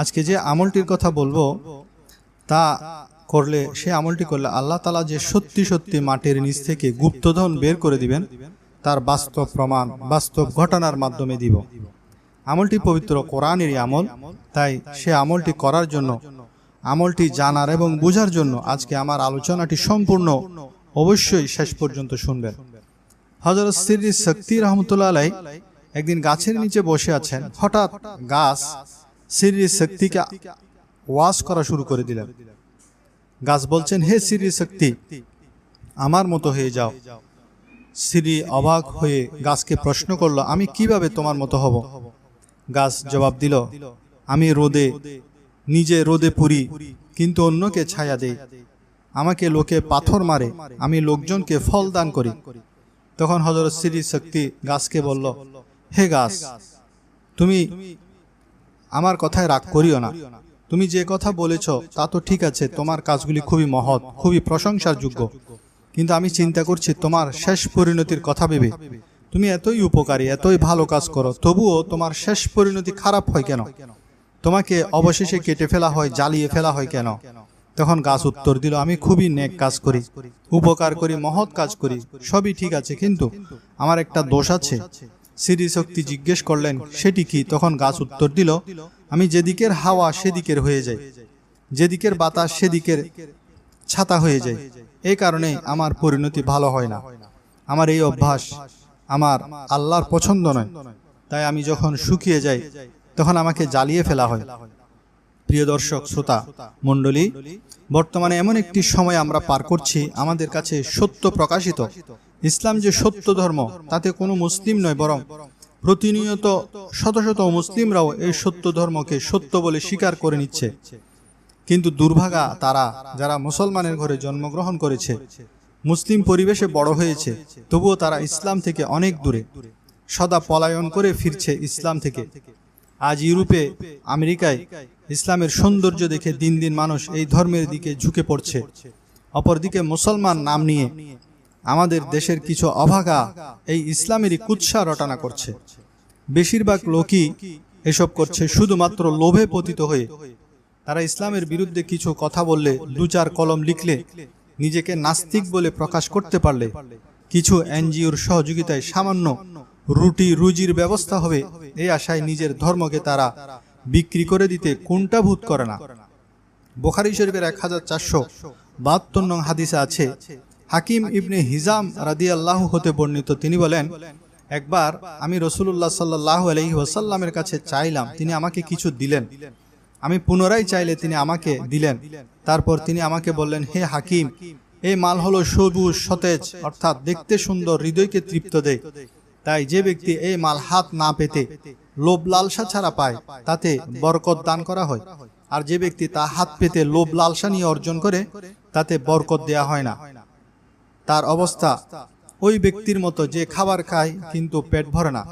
আজকে যে আমলটির কথা বলব, তা করলে, সে আমলটি করলে আল্লাহ তালা যে সত্যি সত্যি মাটির নিচ থেকে গুপ্তধন বের করে দিবেন, তার বাস্তব প্রমাণ, বাস্তব ঘটনার মাধ্যমে দিব। আমলটি পবিত্র কোরআনেরই আমল, তাই সে আমলটি করার জন্য, আমলটি জানার এবং বোঝার জন্য আজকে আমার আলোচনাটি সম্পূর্ণ অবশ্যই শেষ পর্যন্ত শুনবেন। হজরত সিরি শক্তি রহমতুল্লাহ একদিন গাছের নিচে বসে আছেন, হঠাৎ গাছ সিরি শক্তিকে ওয়াশ করা শুরু করে দিলেন। গাছ বলছেন, হে সিরি শক্তি আমার মতো হয়ে যাও। সিরি অবাক হয়ে গাছকে প্রশ্ন করল, আমি কীভাবে তোমার মতো হব? গাছ জবাব দিল, আমি রোদে, নিজে রোদে পুরি, কিন্তু অন্যকে ছায়া দেই। আমাকে লোকে পাথর মারে, আমি লোকজনকে ফল দান করি। তখন হজরত শ্রী শক্তি গাছকে বলল, হে গাছ, তুমি আমার কথায় রাগ করিও না। তুমি যে কথা বলেছ, তা তো ঠিক আছে, তোমার কাজগুলি খুবই মহৎ, খুবই প্রশংসার যোগ্য কিন্তু আমি চিন্তা করছি তোমার শেষ পরিণতির কথা ভেবে। তুমি এতই উপকারী, এতই ভালো কাজ করো, তবুও তোমার শেষ পরিণতি খারাপ হয় কেন? তোমাকে অবশেষে কেটে ফেলা হয়, জ্বালিয়ে ফেলা হয় কেন? তখন গাছ উত্তর দিল, আমি খুবই নেক কাজ করি, উপকার করি, মহৎ কাজ করি, সবই ঠিক আছে, কিন্তু আমার একটা দোষ আছে। শ্রী শক্তি জিজ্ঞেস করলেন, সেটি কি? তখন গাছ উত্তর দিল, আমি যেদিকের হাওয়া সেদিকের হয়ে যাই, যেদিকের বাতাস সেদিকের ছাতা হয়ে যায় এই কারণে আমার পরিণতি ভালো হয় না। আমার এই অভ্যাস আমার আল্লাহর পছন্দ নয়। তাই আমি যখন শুকিয়ে যাই, তখন আমাকে জ্বালিয়ে ফেলা হয়। প্রিয় দর্শক, শ্রোতা, মণ্ডলী, বর্তমানে এমন একটি সময় আমরা পার করছি, আমাদের কাছে সত্য প্রকাশিত। ইসলাম যে সত্য ধর্ম, তাতে কোনো মুসলিম নয়, বরং প্রতিনিয়ত শত শত মুসলিমরাও এই সত্য ধর্মকে সত্য বলে স্বীকার করে নিচ্ছে। কিন্তু দুর্ভাগা তারা, যারা মুসলমানের ঘরে জন্মগ্রহণ করেছে, মুসলিম পরিবেশে বড় হয়েছে, তবুও তারা ইসলাম থেকে অনেক দূরে। সদা পলায়ন করে ফিরছে ইসলাম থেকে। আজ ইউরোপে, আমেরিকায় ইসলামের সৌন্দর্য দেখে দিন দিন মানুষ এই ধর্মের দিকে ঝুঁকে পড়ছে। অপরদিকে মুসলমান নাম নিয়ে আমাদের দেশের কিছু অভাগা এই ইসলামেরই কুৎসা রটনা করছে। বেশিরভাগ লোকই এসব করছে শুধুমাত্র লোভে পতিত হয়ে। তারা ইসলামের বিরুদ্ধে কিছু কথা বললে দু চার কলম লিখলে নিজেকে নাস্তিক বলে প্রকাশ করতে পারলে। কিছু এনজিওর সহযোগিতায় সামান্য রুটি রুজির ব্যবস্থা হবে এই আশায় নিজের ধর্মকে তারা বিক্রি করে দিতে কুণ্ঠাভূত করে না। বোখারি শরীফের এক হাজার চারশো বাহাত্তর নং হাদিসে আছে, হাকিম ইবনে হিজাম রাদি আল্লাহ হতে বর্ণিত, তিনি বলেন, একবার আমি রসুল্লাহ সাল্লাহ আলহি কাছে চাইলাম, তিনি আমাকে কিছু দিলেন। আমি পুনরায় চাইলে তিনি আমাকে দিলেন। তারপর তিনি আমাকে বললেন, হে হাকিম, এই মাল হলো সবুজ সতেজ, অর্থাৎ দেখতে সুন্দর, হৃদয়কে তৃপ্ত দেয় তাই যে ব্যক্তি এই মাল হাত না পেতে লোভ লালসা ছাড়া পায়, তাতে বরকত দান করা হয়। আর যে ব্যক্তি তা হাত পেতে লোভ লালসা নিয়ে অর্জন করে, তাতে বরকত দেয়া হয় না। তার অবস্থা ওই ব্যক্তির মতো যে খাবার খায়, কিন্তু পেট ভরে না।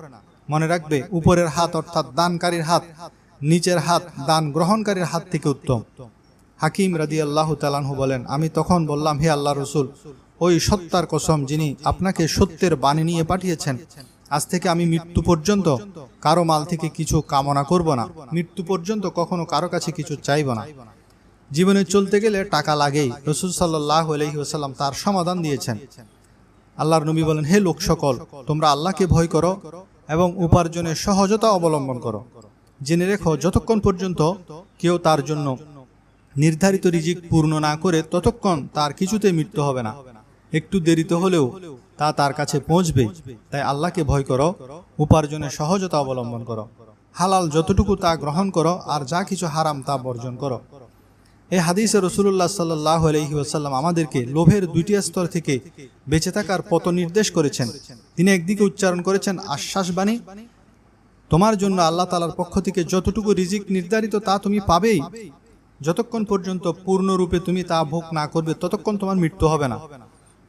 মনে রাখবে, উপরের হাত অর্থাৎ দানকারীর হাত, নিচের হাত দান গ্রহণকারীর হাত থেকে উত্তম। হাকিম রাদি আল্লাহ তালানহু বলেন, আমি তখন বললাম, হে আল্লাহ রসুল ওই সত্তার কসম যিনি আপনাকে সত্যের বাণী নিয়ে পাঠিয়েছেন। আজ থেকে আমি মৃত্যু পর্যন্ত কারও মাল থেকে কিছু কামনা করব না। মৃত্যু পর্যন্ত কখনো কারও কাছে কিছু চাইব না। জীবনে চলতে গেলে টাকা লাগেই। রসুল সাল্লাহ আলহিহাসাল্লাম তার সমাধান দিয়েছেন। আল্লাহর নবী বলেন, হে লোক সকল, তোমরা আল্লাহকে ভয় করো এবং উপার্জনের সহজতা অবলম্বন করো। জেনে রেখো, যতক্ষণ পর্যন্ত কেউ তার জন্য নির্ধারিত রিজিক পূর্ণ না করে, ততক্ষণ তার কিছুতে মৃত্যু হবে না। একটু দেরিতে হলেও তা তার কাছে পৌঁছবে। তাই আল্লাহকে ভয় করো উপার্জনের সহজতা অবলম্বন করো। হালাল যতটুকু তা গ্রহণ করো, আর যা কিছু হারাম তা বর্জন করো। এই হাদিসে রসুল্লাহ সাল্লাহ আলহি আসাল্লাম আমাদেরকে লোভের দুইটি স্তর থেকে বেঁচে থাকার পথ নির্দেশ করেছেন। তিনি একদিকে উচ্চারণ করেছেন, আশ্বাস বাণী। তোমার জন্য আল্লাহ তালার পক্ষ থেকে যতটুকু রিজিক নির্ধারিত তা তুমি পাবেই। যতক্ষণ পর্যন্ত পূর্ণরূপে তুমি তা ভোগ না করবে, ততক্ষণ তোমার মৃত্যু হবে না।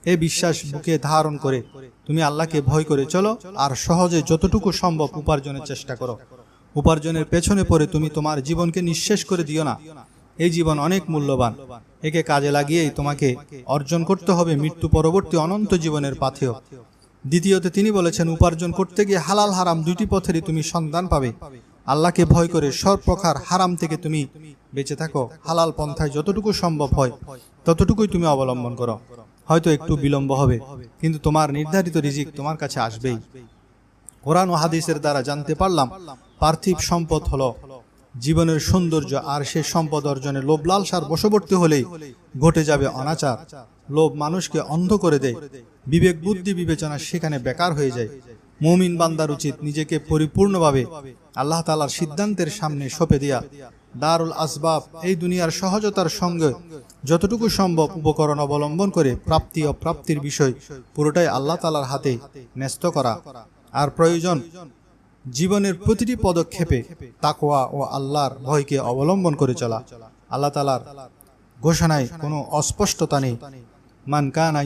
এ বিশ্বাস বুকে ধারণ করে, তুমি আল্লাহকে ভয় করে চলো আর সহজে যতটুকু সম্ভব উপার্জনের চেষ্টা করো। উপার্জনের পেছনে পড়ে তুমি তোমার জীবনকে নিঃশেষ করে দিও না। এই জীবন অনেক মূল্যবান। একে কাজে লাগিয়েই তোমাকে অর্জন করতে হবে মৃত্যু পরবর্তী অনন্ত জীবনের পাথেয়। দ্বিতীয়তে তিনি বলেছেন, উপার্জন করতে গিয়ে হালাল হারাম দুইটি পথেরই তুমি সন্ধান পাবে। আল্লাহকে ভয় করে সব প্রকার হারাম থেকে তুমি বেঁচে থাকো। হালাল পন্থায় যতটুকু সম্ভব হয়, ততটুকুই তুমি অবলম্বন করো। হয়তো একটু বিলম্ব হবে কিন্তু তোমার নির্ধারিত রিজিক তোমার কাছে আসবেই। কোরআন ও হাদিসের দ্বারা জানতে পারলাম পার্থিব সম্পদ হলো জীবনের সৌন্দর্য আর সে সম্পদ অর্জনে লোভ লালসার বশবর্তী হলেই ঘটে যাবে অনাচার। লোভ মানুষকে অন্ধ করে দেয় বিবেক বুদ্ধি বিবেচনা সেখানে বেকার হয়ে যায়। মুমিন বান্দার উচিত নিজেকে পরিপূর্ণভাবে আল্লাহ তালার সিদ্ধান্তের সামনে সঁপে দিয়া। দারুল আসবাব এই দুনিয়ার সহজতার সঙ্গে যতটুকু সম্ভব উপকরণ অবলম্বন করে প্রাপ্তি ও প্রাপ্তির বিষয় পুরোটাই আল্লাহ তালার হাতে ন্যস্ত করা। আর প্রয়োজন জীবনের প্রতিটি পদক্ষেপে তাকওয়া ও আল্লাহর ভয়কে অবলম্বন করে চলা। আল্লাহ তালার ঘোষণায় কোনো অস্পষ্টতা নেই। মান কানা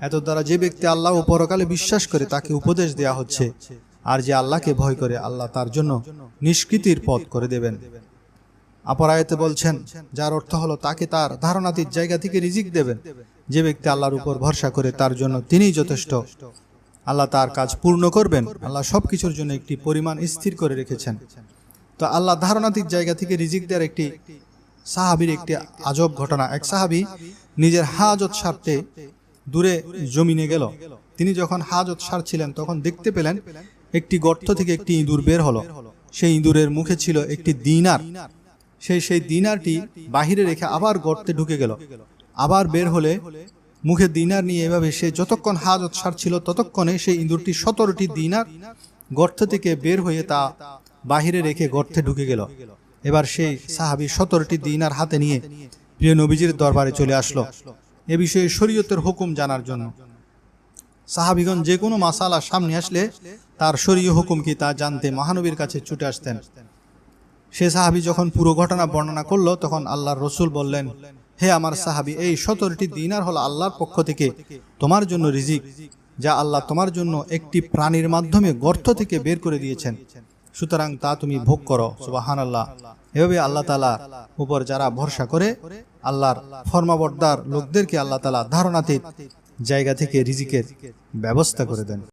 এত দ্বারা যে ব্যক্তি আল্লাহ ও পরকালে বিশ্বাস করে তাকে উপদেশ দেয়া হচ্ছে আর যে আল্লাহকে ভয় করে, আল্লাহ তার জন্য নিষ্কৃতির পথ করে দেবেন। অপর আয়াতে বলছেন, যার অর্থ হলো তাকে তার ধারণাতীত জায়গা থেকে রিজিক দেবেন। যে ব্যক্তি আল্লাহর উপর ভরসা করে, তার জন্য তিনিই যথেষ্ট। আল্লাহ তার কাজ পূর্ণ করবেন, আল্লাহ সব কিছুর জন্য একটি পরিমাণ স্থির করে রেখেছেন। তো আল্লাহ ধারণাতীত জায়গা থেকে রিজিক দেওয়ার একটি সাহাবির একটি আজব ঘটনা। এক সাহাবি নিজের হাজত সারতে দূরে জমিনে গেল। তিনি যখন হাজত সারছিলেন, তখন দেখতে পেলেন একটি গর্ত থেকে একটি ইঁদুর বের হলো। সেই ইঁদুরের মুখে ছিল একটি দিনার। সেই সেই দিনারটি বাহিরে রেখে আবার গর্তে ঢুকে গেল। আবার বের হলে মুখে দিনার নিয়ে এভাবে সে যতক্ষণ হাজত সারছিল ততক্ষণে সেই ইঁদুরটি সতেরোটি দিনার গর্ত থেকে বের হয়ে তা বাহিরে রেখে গর্তে ঢুকে গেল। এবার সেই সাহাবি সতেরোটি দিনার হাতে নিয়ে প্রিয় নবীজির দরবারে চলে আসলো। এ বিষয়ে শরীয়তের হুকুম জানার জন্য। সাহাবিগণ যে কোনো মাসালা সামনে আসলে তার শরীয় হুকুম কি তা জানতে মহানবীর কাছে ছুটে আসতেন। সে সাহাবি যখন পুরো ঘটনা বর্ণনা করল, তখন আল্লাহর রসুল বললেন, হে আমার সাহাবি, এই সতেরোটি দিনার হলো আল্লাহর পক্ষ থেকে তোমার জন্য রিজিক, যা আল্লাহ তোমার জন্য একটি প্রাণীর মাধ্যমে গর্ত থেকে বের করে দিয়েছেন। সুতরাং তা তুমি ভোগ করো সুবাহান আল্লাহ এভাবে আল্লাহ তালা উপর যারা ভরসা করে, আল্লাহর ফর্মাবর্দার লোকদেরকে আল্লাহ তালা ধারণাতীত জায়গা থেকে রিজিকের ব্যবস্থা করে দেন।